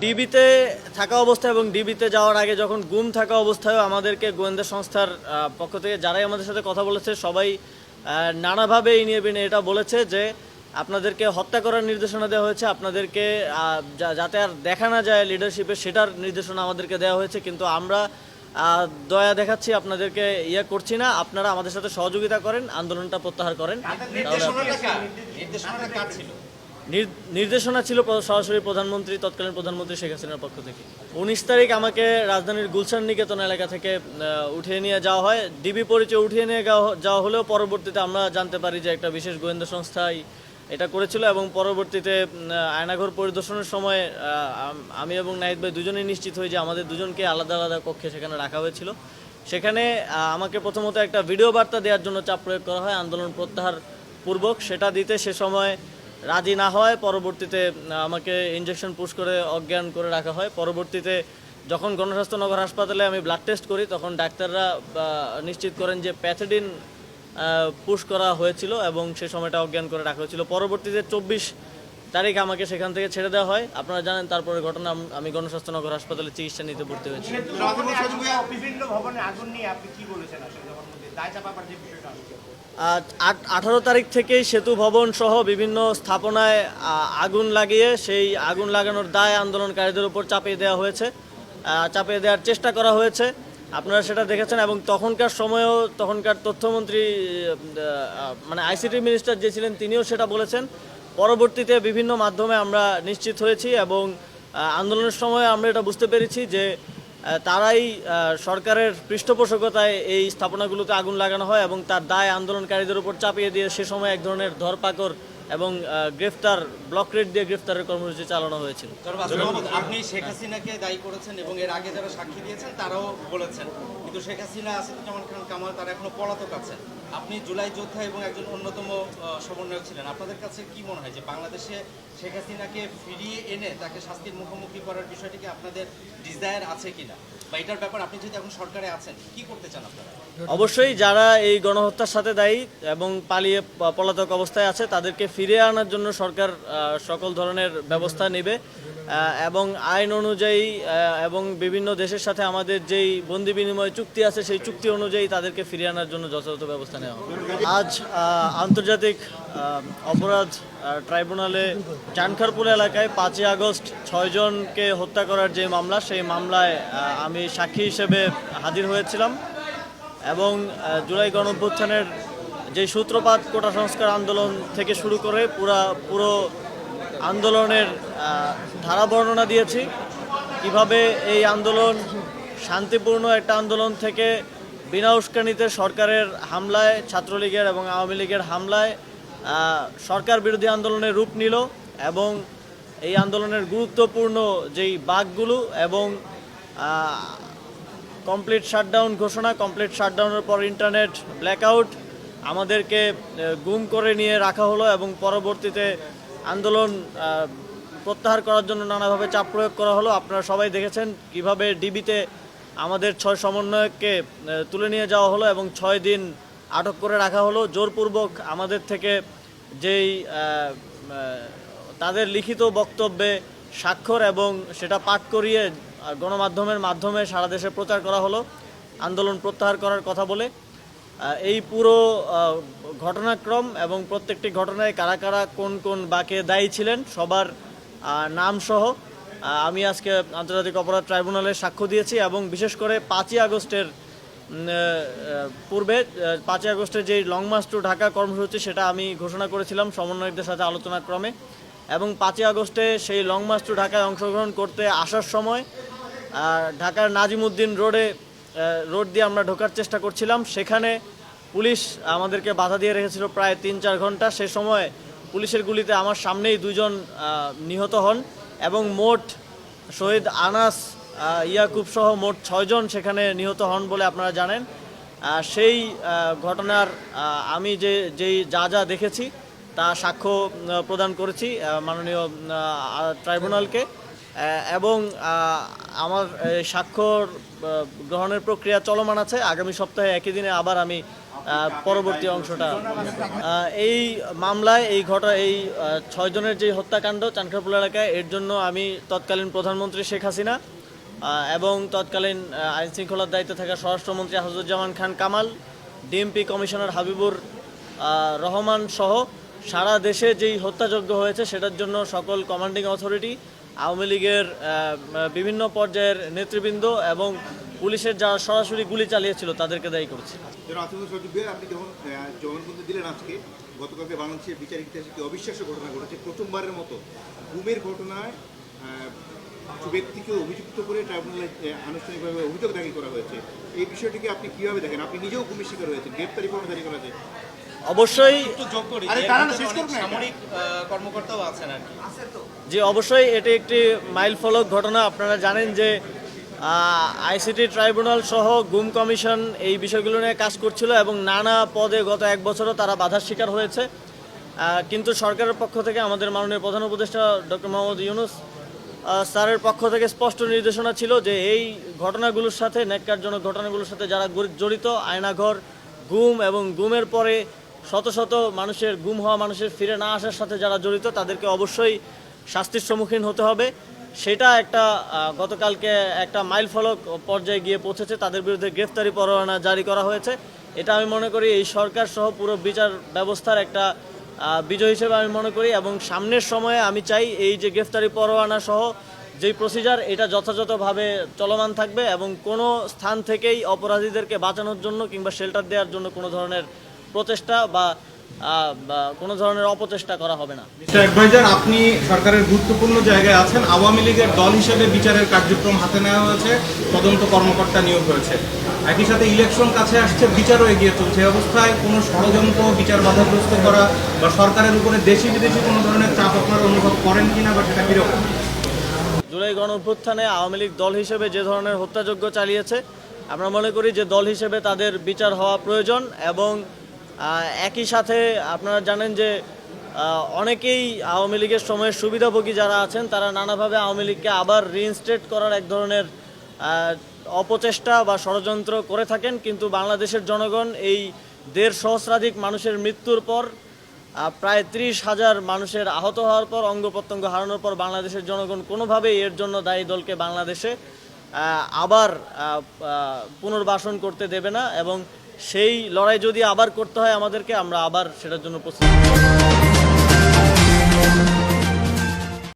ডিবিতে থাকা অবস্থায় এবং ডিবিতে যাওয়ার আগে যখন গুম থাকা অবস্থায় আমাদেরকে গোয়েন্দা সংস্থার পক্ষ থেকে যারাই আমাদের সাথে কথা বলেছে সবাই নানাভাবে এই নিয়ে বিনে এটা বলেছে যে আপনাদেরকে হত্যা করার নির্দেশনা দেওয়া হয়েছে আপনাদেরকে যা- যাতে আর দেখা না যায় লিডারশিপে সেটার নির্দেশনা আমাদেরকে দেওয়া হয়েছে কিন্তু আমরা দয়া দেখাচ্ছি আপনাদেরকে ইয়ে করছি না আপনারা আমাদের সাথে সহযোগিতা করেন আন্দোলনটা প্রত্যাহার করেন। নির্দেশনা ছিল সরাসরি প্রধানমন্ত্রী, তৎকালীন প্রধানমন্ত্রী শেখ হাসিনার পক্ষ থেকে। উনিশ তারিখ আমাকে রাজধানীর গুলশান নিকেতন এলাকা থেকে উঠিয়ে নিয়ে যাওয়া হয়। ডিবি পরিচয় উঠিয়ে নিয়ে যাওয়া- যাওয়া হলেও পরবর্তীতে আমরা জানতে পারি যে একটা বিশেষ গোয়েন্দা সংস্থায় এটা করেছিল এবং পরবর্তীতে আয়নাঘর পরিদর্শনের সময় আমি এবং নাহিদ ভাই দুজনেই নিশ্চিত হই যে আমাদের দুজনকে আলাদা আলাদা কক্ষে সেখানে রাখা হয়েছিল। সেখানে আমাকে প্রথমত একটা ভিডিও বার্তা দেওয়ার জন্য চাপ প্রয়োগ করা হয় আন্দোলন প্রত্যাহার পূর্বক সেটা দিতে সে সময় রাজি না হয়, পরবর্তীতে আমাকে ইঞ্জেকশন পুশ করে, অজ্ঞান করে রাখা হয়। পরবর্তীতে, যখন গণস্বাস্থ্য নগর হাসপাতালে আমি ব্লাড টেস্ট করি, তখন ডাক্তাররা নিশ্চিত করেন যে প্যাথেডিন পুশ করা হয়েছিল এবং সে সময়টা অজ্ঞান করে রাখা হয়েছিল। পরবর্তীতে চব্বিশ তারিখ আমাকে সেখান থেকে ছেড়ে দেওয়া হয়। আপনারা জানেন, তারপরে ঘটনা আমি গণস্বাস্থ্য নগর হাসপাতালে চিকিৎসা নিতে ভর্তি হয়েছি। বিভিন্ন ভবনে আগুন নিয়ে আপনি কি বলেছেন আসলে? আঠারো তারিখ থেকেই সেতু ভবন সহ বিভিন্ন স্থাপনায় আগুন লাগিয়ে সেই আগুন লাগানোর দায় আন্দোলনকারীদের উপর চাপিয়ে দেওয়া হয়েছে। চাপিয়ে দেওয়ার চেষ্টা করা হয়েছে। আপনারা সেটা দেখেছেন এবং তখনকার সময়েও তখনকার তথ্যমন্ত্রী মানে আইসিটি মিনিস্টার যে ছিলেন তিনিও সেটা বলেছেন। পরবর্তীতে বিভিন্ন মাধ্যমে আমরা নিশ্চিত হয়েছি এবং আন্দোলনের সময় আমরা এটা বুঝতে পেরেছি যে তারাই সরকারের পৃষ্ঠপোষকতায় এই স্থাপনাগুলোতে আগুন লাগানো হয় এবং তার দায় আন্দোলনকারীদের উপর চাপিয়ে দিয়ে সে সময় এক ধরনের ধরপাকড় এবং গ্রেফতার, ব্লক রেড দিয়ে গ্রেফতারের কর্মসূচি চালানো হয়েছিল। আপনি শেখ হাসিনাকে দায়ী করেছেন এবং এর আগে যারা সাক্ষী দিয়েছেন, তারাও বলেছেন। কিন্তু শেখ হাসিনা আসাদুজ্জামান খান, কামাল, তারা এখনও পলাতক আছেন। আপনি জুলাই যোদ্ধা এবং একজন অন্যতম সমন্বয়ক ছিলেন। আপনাদের কাছে কি মনে হয় যে বাংলাদেশে শেখ হাসিনাকে ফিরিয়ে এনে তাকে শাস্তির মুখোমুখি করার বিষয়টি কি আপনাদের ডিজায়ার আছে কিনা? বা এটার ব্যাপার আপনি যদি এখন সরকারে আছেন, কি করতে চান আপনারা? অবশ্যই যারা এই গণহত্যার সাথে দায়ী এবং পালিয়ে পলাতক অবস্থায় আছে, তাদেরকে ফিরিয়ে আনার জন্য সরকার সকল ধরনের ব্যবস্থা নেবে। এবং আইন অনুযায়ী এবং বিভিন্ন দেশের সাথে আমাদের যেই বন্দি বিনিময় চুক্তি আছে, সেই চুক্তি অনুযায়ী তাদেরকে ফিরিয়ে আনার জন্য যথাযথ ব্যবস্থা নেওয়া আজ আন্তর্জাতিক অপরাধ ট্রাইব্যুনালে চানখারপুর এলাকায় পাঁচই আগস্ট ছয়জনকে হত্যা করার যে মামলা, সেই মামলায় আমি সাক্ষী হিসেবে হাজির হয়েছিলাম এবং জুলাই গণঅভ্যুত্থানের যে সূত্রপাত, কোটা সংস্কার আন্দোলন থেকে শুরু করে পুরা, পুরো আন্দোলনের ধারা বর্ণনা দিয়েছি। কীভাবে এই আন্দোলন শান্তিপূর্ণ একটা আন্দোলন থেকে বিনা উস্কানিতে সরকারের হামলায়, ছাত্রলীগের এবং আওয়ামী লীগের হামলায় সরকার বিরোধী আন্দোলনের রূপ নিল এবং এই আন্দোলনের গুরুত্বপূর্ণ যেই বাঘগুলো এবং কমপ্লিট শাটডাউন ঘোষণা কমপ্লিট শাটডাউনের পর ইন্টারনেট ব্ল্যাকআউট আমাদেরকে গুম করে নিয়ে রাখা হলো এবং পরবর্তীতে আন্দোলন প্রত্যাহার করার জন্য নানাভাবে চাপ প্রয়োগ করা হলো। আপনারা সবাই দেখেছেন কীভাবে ডিবিতে আমাদের ছয় সমন্বয়ককে তুলে নিয়ে যাওয়া হলো এবং ছয় দিন আটক করে রাখা হলো। জোরপূর্বক আমাদের থেকে যেই তাদের লিখিত বক্তব্যে স্বাক্ষর এবং সেটা পাঠ করিয়ে গণমাধ্যমের মাধ্যমে সারা দেশে প্রচার করা হলো। আন্দোলন প্রত্যাহার করার কথা বলে এই পুরো ঘটনাক্রম এবং প্রত্যেকটি ঘটনায় কারা কারা, কোন কোন বাকে দায়ী ছিলেন, সবার নাম সহ আমি আজকে আন্তর্জাতিক অপরাধ ট্রাইব্যুনালে সাক্ষ্য দিয়েছি এবং বিশেষ করে পাঁচই আগস্টের পূর্বে পাঁচই আগস্টের যে লং মার্চ টু ঢাকা কর্মসূচি, সেটা আমি ঘোষণা করেছিলাম সমন্বয়কদের সাথে আলোচনা ক্রমে। এবং পাঁচই আগস্টে সেই লং মার্চ টু ঢাকায় অংশগ্রহণ করতে আসার সময় ঢাকার নাজিমুদ্দিন রোডে রোড দিয়ে আমরা ঢোকার চেষ্টা করছিলাম। সেখানে পুলিশ আমাদেরকে বাধা দিয়ে রেখেছিল প্রায় তিন চার ঘণ্টা। সে সময় পুলিশের গুলিতে আমার সামনেই দুজন নিহত হন এবং মোট শহীদ আনাস ইয়াকুব সহ মোট ছয়জন সেখানে নিহত হন বলে আপনারা জানেন। সেই ঘটনার আমি যে, যেই যা যা দেখেছি তা সাক্ষ্য প্রদান করেছি মাননীয় ট্রাইব্যুনালকে। এবং আমার স্বাক্ষর গ্রহণের প্রক্রিয়া চলমান আছে। আগামী সপ্তাহে একই দিনে আবার আমি পরবর্তী অংশটা এই মামলায়, এই ঘটা এই ছয়জনের যে হত্যাকাণ্ড চানখারপুল এলাকায়, এর জন্য আমি তৎকালীন প্রধানমন্ত্রী শেখ হাসিনা এবং তৎকালীন আইন শৃঙ্খলার দায়িত্বে থাকা স্বরাষ্ট্রমন্ত্রী হাজুজ্জামান খান কামাল, ডিএমপি কমিশনার হাবিবুর রহমান সহ সারা দেশে যেই হত্যাযজ্ঞ হয়েছে, সেটার জন্য সকল কমান্ডিং অথরিটি আওয়ামী লীগের বিভিন্ন পর্যায়ের নেতৃবৃন্দ এবং পুলিশের যারা সরাসরি গুলি চালিয়েছিল তাদেরকে দায়ী করছে। আপনি যখন জবানবন্দি দিলেন আজকে গতকালকে বাংলাদেশের বিচার ইতিহাসে একটি অবিশ্বাস্য ঘটনা ঘটেছে। প্রথমবারের মতো গুমের ঘটনায় ব্যক্তিকে অভিযুক্ত করে ট্রাইব্যুনালে আনুষ্ঠানিকভাবে অভিযোগ দাখিল করা হয়েছে। এই বিষয়টিকে আপনি কীভাবে দেখেন? আপনি নিজেও গুমের শিকার হয়েছেন গ্রেপ্তারি পরোয়ানা জারি করা যায় অবশ্যই যে। সামরিক কর্মকর্তাও আছেন আর কি। যে অবশ্যই এটি একটি মাইল ফলক ঘটনা। আপনারা জানেন যে আইসিটি ট্রাইব্যুনাল সহ গুম কমিশন এই বিষয়গুলো নিয়ে কাজ করছিল এবং নানা পদে গত এক বছরও তারা বাধার শিকার হয়েছে। কিন্তু সরকারের পক্ষ থেকে আমাদের মাননীয় প্রধান উপদেষ্টা ডক্টর মোহাম্মদ ইউনুস স্যারের পক্ষ থেকে স্পষ্ট নির্দেশনা ছিল যে এই ঘটনাগুলোর সাথে, ন্যাক্কারজনক ঘটনাগুলোর সাথে যারা জড়িত, আয়নাঘর, গুম এবং গুমের পরে শত শত মানুষের, গুম হওয়া মানুষের ফিরে না আসার সাথে যারা জড়িত, তাদেরকে অবশ্যই শাস্তির সম্মুখীন হতে হবে। সেটা একটা গতকালকে একটা মাইল ফলক পর্যায়ে গিয়ে পৌঁছেছে। তাদের বিরুদ্ধে গ্রেফতারি পরোয়ানা জারি করা হয়েছে। এটা আমি মনে করি এই সরকার সহ পুরো বিচার ব্যবস্থার একটা বিজয় হিসেবে আমি মনে করি এবং সামনের সময়ে আমি চাই এই যে গ্রেফতারি পরোয়ানা সহ যেই প্রসিজার এটা যথাযথভাবে চলমান থাকবে এবং কোনো স্থান থেকেই অপরাধীদেরকে বাঁচানোর জন্য কিংবা শেল্টার দেওয়ার জন্য কোনো ধরনের প্রচেষ্টা বা কোনো ধরনের অপচেষ্টা করা হবে না। মিস্টার অ্যাডভাইজার আপনি সরকারের গুরুত্বপূর্ণ জায়গায় আছেন। আওয়ামী লীগের দল হিসেবে বিচারের কার্যক্রম হাতে নেওয়া হয়েছে তদন্ত কর্মকর্তা নিয়োগ হয়েছে। একই সাথে ইলেকশন কাছে আসছে বিচারও এগিয়ে চলছে। অবস্থায় কোনো ষড়যন্ত্র বিচার বাধাগ্রস্ত করা বা সরকারের উপরে দেশি বিদেশি কোনো ধরনের চাপ আপনারা অনুভব করেন কিনা বা সেটা কীরকম? জুলাই গণ অভ্যুত্থানে আওয়ামী লীগ দল হিসেবে যে ধরনের হত্যাযজ্ঞ চালিয়েছে আমরা মনে করি যে দল হিসেবে তাদের বিচার হওয়া প্রয়োজন এবং একই সাথে আপনারা জানেন যে অনেকেই আওয়ামী লীগের সময়ের সুবিধাভোগী যারা আছেন, তারা নানাভাবে আওয়ামী লীগকে আবার রিইনস্টেট করার এক ধরনের অপচেষ্টা বা ষড়যন্ত্র করে থাকেন। কিন্তু বাংলাদেশের জনগণ এই দেড় সহস্রাধিক মানুষের মৃত্যুর পর প্রায় ত্রিশ হাজার মানুষের আহত হওয়ার পর, অঙ্গ প্রত্যঙ্গ হারানোর পর বাংলাদেশের জনগণ কোনোভাবেই এর জন্য দায়ী দলকে বাংলাদেশে আবার পুনর্বাসন করতে দেবে না। এবং সেই লড়াই যদি আবার করতে হয় আমাদেরকে আমরা আবার সেটার জন্য প্রস্তুত।